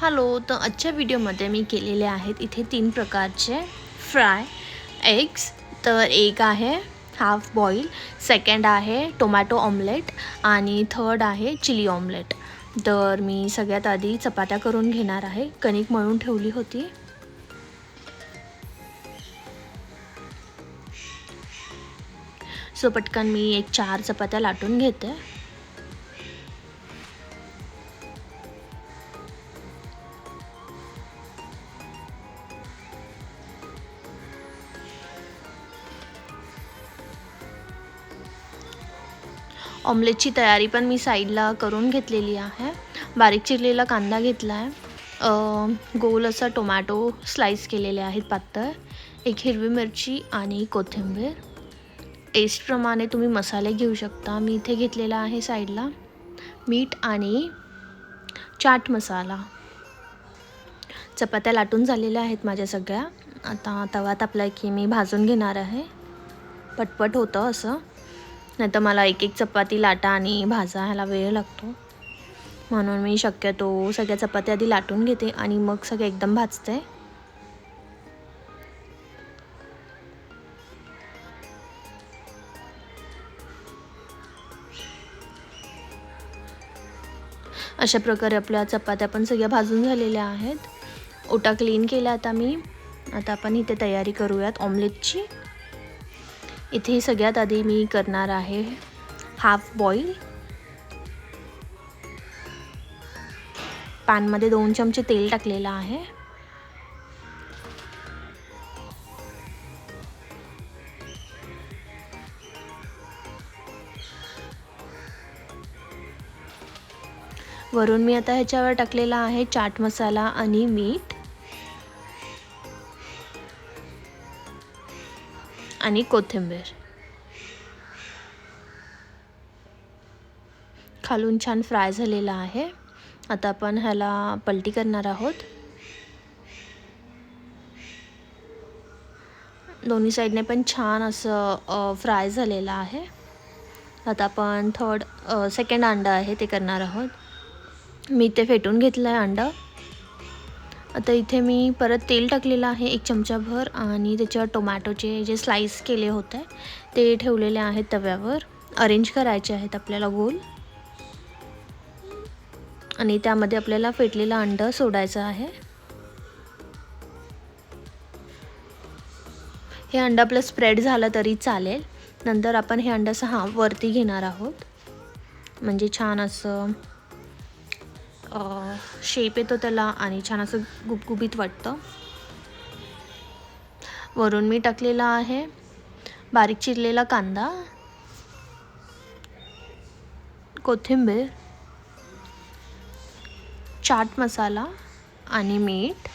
Hello तर आजच्या व्हिडिओमध्ये मी केलेले आहेत इथे तीन प्रकारचे फ्राय एग्स. तर एक आहे हाफ बॉईल सेकंड आहे टोमॅटो ऑमलेट आणि थर्ड आहे चिली ऑमलेट. तर मी सगळ्यात आधी चपात्या करून घेणार आहे. कणिक मळून ठेवली होती. सो पटकन मी एक चार चपात्या लाटून घेते. ऑमलेटची तयारी पण मी साईडला करून घेतलेली आहे. बारीक चिरलेला कांदा घेतला आहे गोल असा टोमॅटो स्लाईस केलेले आहेत पातळ. एक हिरवी मिरची आणि कोथिंबीर. टेस्टप्रमाणे तुम्ही मसाले घेऊ शकता. मी इथे घेतलेला आहे साईडला मीठ आणि चाट मसाला. चपात्या लाटून झालेल्या आहेत माझ्या सगळ्या. आता तवा तापला की मी भाजून घेणार आहे. पटपट होतं असं. नाही तर मला एक एक चपाती लाटा आणि भाजा ह्याला वेळ लागतो. म्हणून मी शक्यतो सगळ्या चपात्या आधी लाटून घेते आणि मग सगळं एकदम भाजते. अशा प्रकारे आपल्या चपात्या पण सगळ्या भाजून झालेल्या आहेत. ओटा क्लीन केला आता मी. आता आपण इथे तयारी करूयात ऑमलेटची इथे सगळ्यात आधी मी करणार आहे हाफ बॉईल पॅनमध्ये दोन चमचे तेल टाकलेलं आहे. वरून मी आता ह्याच्यावर टाकलेला आहे चाट मसाला आणि मीठ. आणि कोथिंबीर. खालून छान फ्राय झालेला आहे. आता आपण ह्याला पलटी करणार आहोत. दोन्ही साईडने पण छान असं फ्राय झालेलं आहे. आता आपण थर्ड सेकंड अंडा आहे ते करणार आहोत. मी ते फेटून घेतलं आहे अंडं. आता इथे मी परत तेल टाकलेलं आहे एक चमचाभर आणि त्याच्यावर टोमॅटोचे जे स्लाईस केले होते ते ठेवलेले आहेत तव्यावर. अरेंज करायचे आहेत आपल्याला गोल. आणि त्यामध्ये आपल्याला फेटलेलं अंडं सोडायचं आहे. हे अंडं आपलं स्प्रेड झालं तरी चालेल. नंतर आपण हे अंडं सहा वरती घेणार आहोत. म्हणजे छान असं शेप येतो त्याला आणि छान असं गुबगुबीत वाटतं. वरून मी टाकलेला आहे बारीक चिरलेला कांदा कोथिंबीर चाट मसाला आणि मीठ.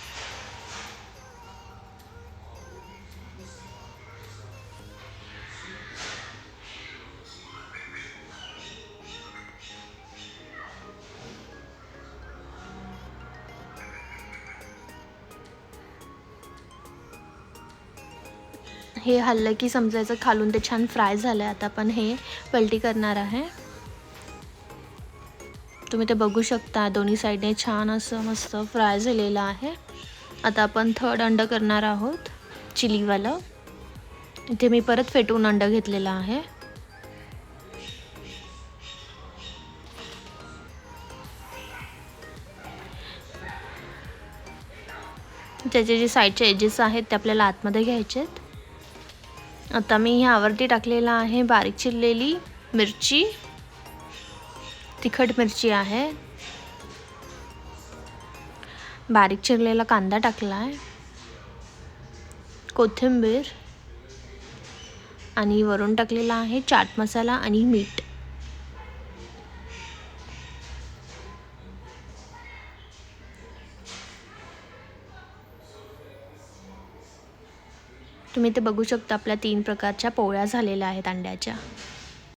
हे हल्लं की समजायचं खालून ते छान फ्राय झालं आहे आता आपण हे पलटी करणार आहे. तुम्ही ते बघू शकता दोन्ही साईडने छान असं मस्त फ्राय झालेलं आहे. आता आपण थर्ड अंड करणार आहोत चिलीवालं. इथे मी परत फेटून अंड घेतलेलं आहे. त्याचे जे साईडचे एजेस आहेत ते आपल्याला आतमध्ये घ्यायचे आहेत आता मी ह्यावरती टाकलेला आहे बारीक चिरलेली मिरची. तिखट मिरची आहे. बारीक चिरलेला कांदा टाकला आहे कोथिंबीर. आणि वरून टाकलेला आहे चाट मसाला आणि मीठ. तुम्ही ते बघू शकता आपल्या तीन प्रकारच्या पोळ्या झालेल्या आहेत अंड्याच्या.